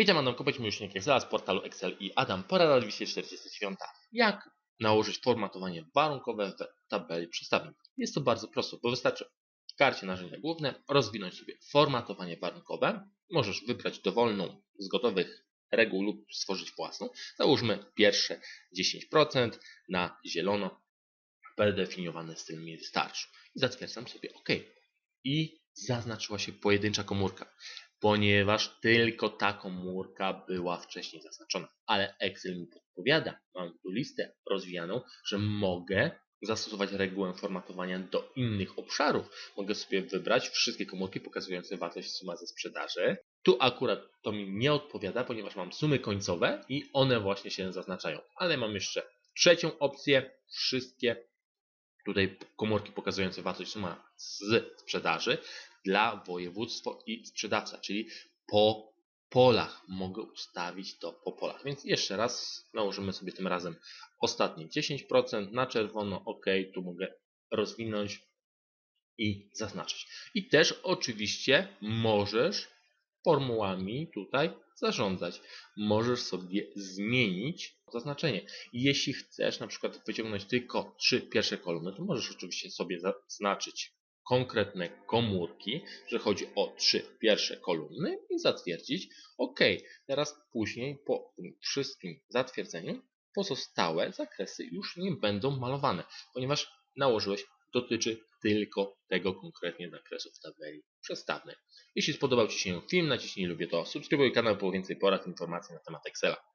Witam, Adam Kopeć, miłośnik Excela z portalu Excel i Adam, porada 249. Jak nałożyć formatowanie warunkowe w tabeli przestawień? Jest to bardzo prosto, bo wystarczy w karcie narzędzia główne rozwinąć sobie formatowanie warunkowe. Możesz wybrać dowolną z gotowych reguł lub stworzyć własną. Załóżmy pierwsze 10% na zielono. Predefiniowany styl mi wystarczy. I zatwierdzam sobie OK. I zaznaczyła się pojedyncza komórka ponieważ tylko ta komórka była wcześniej zaznaczona. Ale Excel mi podpowiada, mam tu listę rozwijaną, że mogę zastosować regułę formatowania do innych obszarów. Mogę sobie wybrać wszystkie komórki pokazujące wartość suma ze sprzedaży. Tu akurat to mi nie odpowiada, ponieważ mam sumy końcowe i one właśnie się zaznaczają. Ale mam jeszcze trzecią opcję, wszystkie tutaj komórki pokazujące wartość suma z sprzedaży dla województwa i sprzedawca, czyli po polach mogę ustawić to po polach. Więc jeszcze raz nałożymy sobie tym razem ostatnie 10% na czerwono, OK, tu mogę rozwinąć i zaznaczyć. I też oczywiście możesz formułami tutaj zarządzać. Możesz sobie zmienić zaznaczenie. Jeśli chcesz na przykład wyciągnąć tylko trzy pierwsze kolumny, to możesz oczywiście sobie zaznaczyć konkretne komórki, że chodzi o trzy pierwsze kolumny i zatwierdzić OK. Teraz później po tym wszystkim zatwierdzeniu pozostałe zakresy już nie będą malowane, ponieważ nałożyłeś dotyczy tylko tego konkretnie zakresu w tabeli przestawnej. Jeśli spodobał Ci się film, naciśnij lubię to, subskrybuj kanał po więcej porad, informacji na temat Excela.